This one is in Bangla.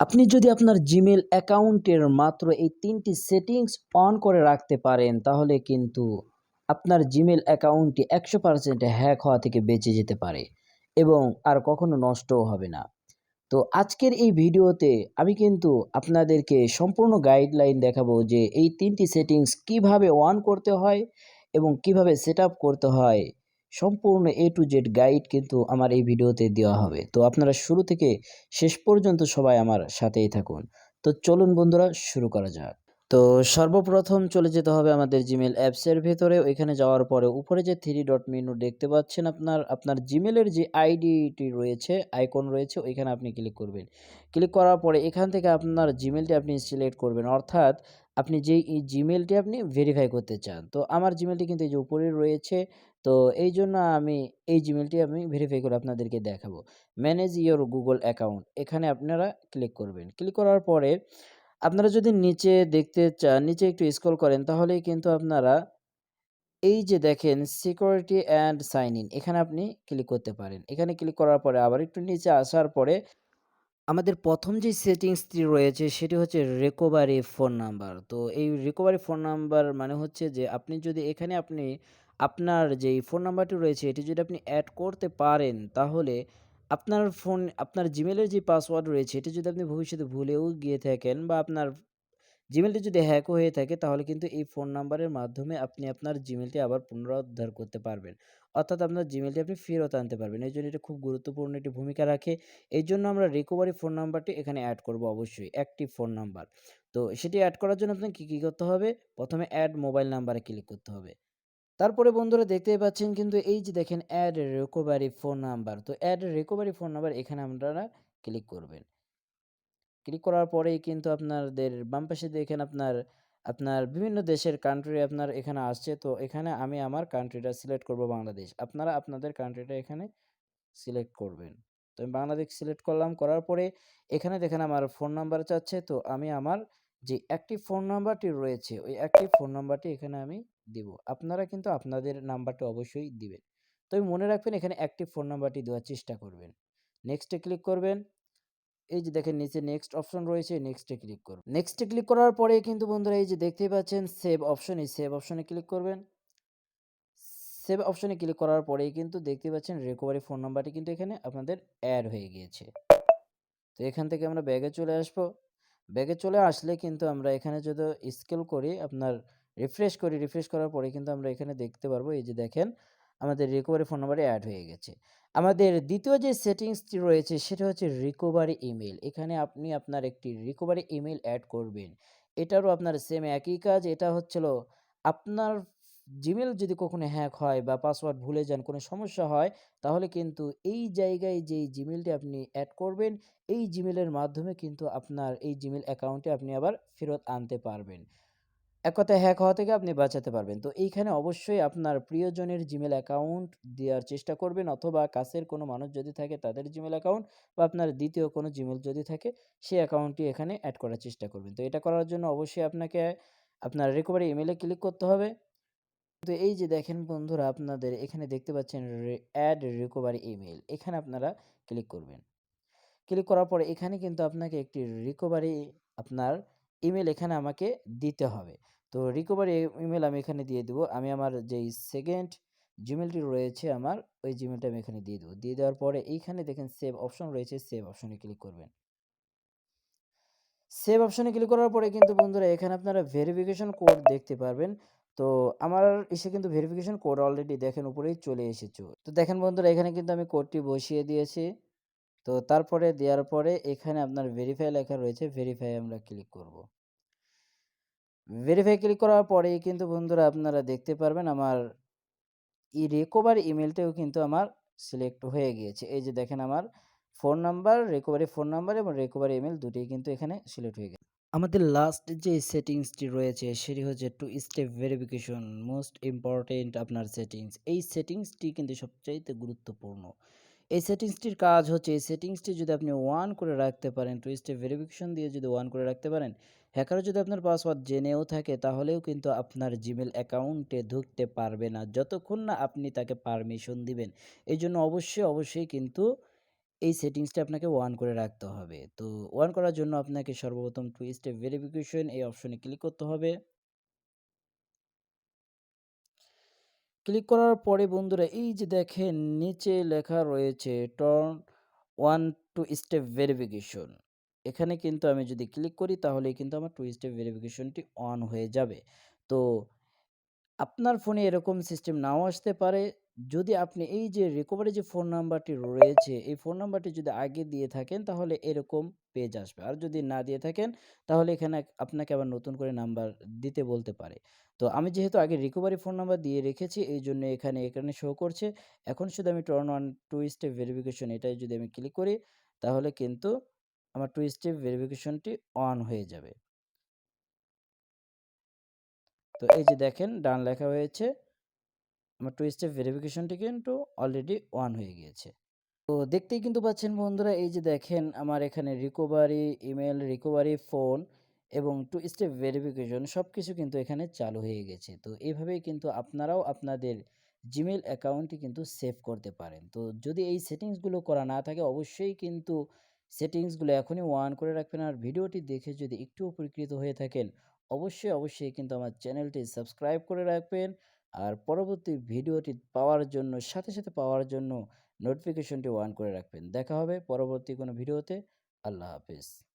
আপনি যদি আপনার জিমেল অ্যাকাউন্টের মাত্র এই তিনটি সেটিংস অন করে রাখতে পারেন, তাহলে কিন্তু আপনার জিমেল অ্যাকাউন্টটি একশো পার্সেন্ট হ্যাক হওয়া থেকে বেঁচে যেতে পারে এবং আর কখনো নষ্টও হবে না। তো আজকের এই ভিডিওতে আমি কিন্তু আপনাদেরকে সম্পূর্ণ গাইডলাইন দেখাবো যে এই তিনটি সেটিংস কীভাবে অন করতে হয় এবং কীভাবে সেট করতে হয় সম্পূর্ণ এ টু জেড গাইড কিন্তু আমার এই ভিডিওতে দেওয়া হবে। তো আপনারা শুরু থেকে শেষ পর্যন্ত সবাই আমার সাথেই থাকুন। তো চলুন বন্ধুরা, শুরু করা যাক। তো সর্বপ্রথম চলে যেতে হবে আমাদের জিমেল অ্যাপসের ভেতরে। ওইখানে যাওয়ার পরে উপরে যে থ্রি ডট মেনু দেখতে পাচ্ছেন আপনার আপনার জিমেলের যে আইডিটি রয়েছে আইকন রয়েছে, ওইখানে আপনি ক্লিক করবেন। ক্লিক করার পরে এখান থেকে আপনার জিমেলটি আপনি সিলেক্ট করবেন। অর্থাৎ আপনি যেই জিমেলটি আপনি ভেরিফাই করতে চান। তো আমার জিমেলটি কিন্তু এই যে উপরে রয়েছে তো এই জন্য আমি, এই জিমেলটি আমি ভেরিফাই করে আপনাদেরকে দেখাবো। ম্যানেজ ইওর গুগল অ্যাকাউন্ট এখানে আপনারা ক্লিক করবেন। ক্লিক করার পরে আপনারা যদি নিচে দেখতে চান নিচে একটু স্ক্রল করেন, তাহলেই কিন্তু আপনারা এই যে দেখেন সিকিউরিটি অ্যান্ড সাইন ইন এখানে আপনি ক্লিক করতে পারেন। এখানে ক্লিক করার পরে আবার একটু নিচে আসার পরে আমাদের প্রথম যে সেটিংসটি রয়েছে, সেটি হচ্ছে রিকভারি ফোন নাম্বার তো এই রিকভারি ফোন নাম্বার মানে হচ্ছে যে আপনি যদি এখানে আপনি আপনার যেই ফোন নাম্বারটি রয়েছে, এটি যদি আপনি অ্যাড করতে পারেন, তাহলে আপনার ফোন আপনার জিমেলের যে পাসওয়ার্ড রয়েছে, এটি যদি আপনি ভবিষ্যতে ভুলেও গিয়ে থাকেন বা আপনার জিমেলটি যদি হ্যাকও হয়ে থাকে, তাহলে কিন্তু এই ফোন নাম্বারের মাধ্যমে আপনি আপনার জিমেলটি আবার পুনরুদ্ধার করতে পারবেন। অর্থাৎ আপনার জিমেলটি আপনি ফেরত আনতে পারবেন। এই জন্য এটা খুব গুরুত্বপূর্ণ একটি ভূমিকা রাখে। এই জন্য আমরা রিকভারি ফোন নাম্বারটি এখানে অ্যাড করব অবশ্যই একটি ফোন নাম্বার তো সেটি অ্যাড করার জন্য আপনাকে কী কী করতে হবে? প্রথমে অ্যাড মোবাইল নাম্বারে ক্লিক করতে হবে। তারপরে বন্ধুরা দেখতেই পাচ্ছেন কিন্তু এই যে দেখেন অ্যাড রিকভারি ফোন নাম্বার তো অ্যাড রিকভারি ফোন নাম্বার এখানে আপনারা ক্লিক করবেন। ক্লিক করার পরেই কিন্তু আপনাদের বাম পাশে দেখেন আপনার আপনার বিভিন্ন দেশের কান্ট্রি আপনার এখানে আসছে, তো এখানে আমি আমার কান্ট্রিটা সিলেক্ট করব বাংলাদেশ। আপনারা আপনাদের কান্ট্রিটা এখানে সিলেক্ট করবেন। তো আমি বাংলাদেশ সিলেক্ট করলাম, করার পরে এখানে দেখেন আমার ফোন নাম্বার চাচ্ছে, তো আমি আমার যে অ্যাক্টিভ ফোন নাম্বারটি রয়েছে, ওই অ্যাক্টিভ ফোন নাম্বারটি এখানে আমি দিব। আপনারা কিন্তু আপনাদের নাম্বারটি অবশ্যই দিবেন। তো মনে রাখবেন এখানে অ্যাক্টিভ ফোন নাম্বারটি দেওয়ার চেষ্টা করবেন। নেক্সটে ক্লিক করবেন। এই যে দেখেন নিচে নেক্সট অপশন রয়েছে নেক্সটে ক্লিক করুন নেক্সটে ক্লিক করার পরে কিন্তু বন্ধুরা এই যে দেখতেই পাচ্ছেন সেভ অপশন এই সেভ অপশনে ক্লিক করবেন। সেভ অপশনে ক্লিক করার পরেই কিন্তু দেখতে পাচ্ছেন রিকভারি ফোন নাম্বারটি কিন্তু এখানে আপনাদের অ্যাড হয়ে গিয়েছে। তো এখান থেকে আমরা ব্যাগে চলে আসব। ব্যাগে চলে আসলে কিন্তু আমরা এখানে যদি স্কেল করি, আপনার রিফ্রেশ করি রিফ্রেশ করার পরে কিন্তু আমরা এখানে দেখতে পারব, এই যে দেখেন, আমাদের রিকভারি ফোন নাম্বারে অ্যাড হয়ে গেছে। আমাদের দ্বিতীয় যে সেটিংসটি রয়েছে, সেটা হচ্ছে রিকভারি ইমেল এখানে আপনি আপনার একটি রিকভারি ইমেল অ্যাড করবেন। এটারও আপনার সেম একই কাজ, এটা হচ্ছিল আপনার জিমেল যদি কখনো হ্যাক হয় বা পাসওয়ার্ড ভুলে যান, কোনো সমস্যা হয়, তাহলে কিন্তু এই জায়গায় যেই জিমেলটি আপনি অ্যাড করবেন, এই জিমেলের মাধ্যমে কিন্তু আপনার এই জিমেল অ্যাকাউন্টে আপনি আবার ফেরত আনতে পারবেন। এক কথায় হ্যাক হওয়া থেকে আপনি বাঁচাতে পারবেন। তো এইখানে অবশ্যই আপনার প্রিয়জনের জিমেল অ্যাকাউন্ট দেওয়ার চেষ্টা করবেন অথবা কাছের কোনো মানুষ যদি থাকে তাদের জিমেল অ্যাকাউন্ট বা আপনার দ্বিতীয় কোনো জিমেল যদি থাকে সেই অ্যাকাউন্টটি এখানে অ্যাড করার চেষ্টা করবেন। তো এটা করার জন্য অবশ্যই আপনাকে আপনার রিকভারি ইমেলে ক্লিক করতে হবে। তো এই যে দেখেন বন্ধুরা, আপনাদের এখানে দেখতে পাচ্ছেন অ্যাড রিকভারি ইমেল এখানে আপনারা ক্লিক করবেন। ক্লিক করার পরে এখানে কিন্তু আপনাকে একটি রিকভারি আপনার ইমেল এখানে আমাকে দিতে হবে। তো রিকভারি ইমেল আমি এখানে দিয়ে দেবো। আমি আমার যেই সেকেন্ড জিমেলটি রয়েছে আমার, ওই জিমেলটা আমি এখানে দিয়ে দেবো। দিয়ে দেওয়ার পরে এইখানে দেখেন সেভ অপশন রয়েছে সেভ অপশনে ক্লিক করবেন। সেভ অপশনে ক্লিক করার পরে কিন্তু বন্ধুরা এখানে আপনারা ভেরিফিকেশন কোড দেখতে পারবেন। তো আমার এসে কিন্তু ভেরিফিকেশন কোড অলরেডি দেখেন উপরেই চলে এসেছে। তো দেখেন বন্ধুরা এখানে কিন্তু আমি কোডটি বসিয়ে দিয়েছি। তো তারপরে দেওয়ার পরে এখানে আপনার ভেরিফাই লেখা রয়েছে ভেরিফাই আমরা ক্লিক করব। ভেরিফাই ক্লিক করার পরে কিন্তু বন্ধুরা আপনারা দেখতে পারবেন আমার ই রিকভার ইমেলটাও কিন্তু আমার সিলেক্ট হয়ে গিয়েছে। এই যে দেখেন আমার phone number recovery phone number এবং রিকভারি ইমেল দুটোই কিন্তু এখানে সিলেক্ট হয়ে গেছে। আমাদের লাস্ট যে সেটিংসটি রয়েছে সেটি হচ্ছে two step verification most important আপনার সেটিংস এই সেটিংসটি কিন্তু সবচাইতে গুরুত্বপূর্ণ। এই সেটিংসটির কাজ হচ্ছে, এই সেটিংসটি যদি আপনি ওয়ান করে রাখতে পারেন টু স্টেপ ভেরিফিকেশন দিয়ে যদি ওয়ান করে রাখতে পারেন হ্যাকার যদি আপনার পাসওয়ার্ড জেনেও থাকে, তাহলেও কিন্তু আপনার জিমেল অ্যাকাউন্টে ঢুকতে পারবে না যতক্ষণ না আপনি তাকে পারমিশন দিবেন এই জন্য অবশ্যই অবশ্যই কিন্তু এই সেটিংসটা আপনাকে অন করে রাখতে হবে। তো অন করার জন্য আপনাকে সর্বপ্রথম টু স্টেপ ভেরিফিকেশন এই অপশনে ক্লিক করতে হবে। ক্লিক করার পরে বন্ধুরা, এই যে দেখেন নিচে লেখা রয়েছে turn on two step verification. এখানে কিন্তু আমি যদি ক্লিক করি তাহলে কিন্তু আমার টু স্টেপ ভেরিফিকেশনটি অন হয়ে যাবে। তো আপনার ফোনে এরকম সিস্টেম নাও আসতে পারে। যদি আপনি এই যে রিকভারি যে ফোন নাম্বারটি রয়েছে, এই ফোন নাম্বারটি যদি আগে দিয়ে থাকেন তাহলে এরকম পেজ আসবে। আর যদি না দিয়ে থাকেন তাহলে এখানে আপনাকে আবার নতুন করে নাম্বার দিতে বলতে পারে। তো আমি যেহেতু আগে রিকভারি ফোন নাম্বার দিয়ে রেখেছি এই জন্য এখানে, এখানে শো করছে। এখন শুধু আমি turn on two step verification এটাই যদি আমি ক্লিক করি তাহলে কিন্তু আমার টু স্টেপ ভেরিফিকেশনটি অন হয়ে যাবে। তো এই যে দেখেন, ডান লেখা হয়েছে। আমার টু স্টেপ ভেরিফিকেশনটি কিন্তু অলরেডি ওয়ান হয়ে গিয়েছে। তো দেখতেই কিন্তু পাচ্ছেন বন্ধুরা, এই যে দেখেন, আমার এখানে রিকভারি ইমেল রিকভারি ফোন এবং টু স্টেপ ভেরিফিকেশন সবকিছু কিন্তু এখানে চালু হয়ে গেছে। তো এইভাবেই কিন্তু আপনারাও আপনাদের জিমেল অ্যাকাউন্টটি কিন্তু সেভ করতে পারেন। তো যদি এই সেটিংসগুলো করা না থাকে, অবশ্যই কিন্তু সেটিংসগুলো এখনই অন করে রাখবেন। আর ভিডিওটি দেখে যদি একটু উপকৃত হয়ে থাকেন অবশ্যই, অবশ্যই কিন্তু আমার চ্যানেলটি সাবস্ক্রাইব করে রাখবেন। আর পরবর্তী ভিডিওটি পাওয়ার জন্য সাথে, সাথে পাওয়ার জন্য নোটিফিকেশনটি অন করে রাখবেন। দেখা হবে পরবর্তী কোনো ভিডিওতে। আল্লাহ হাফেজ।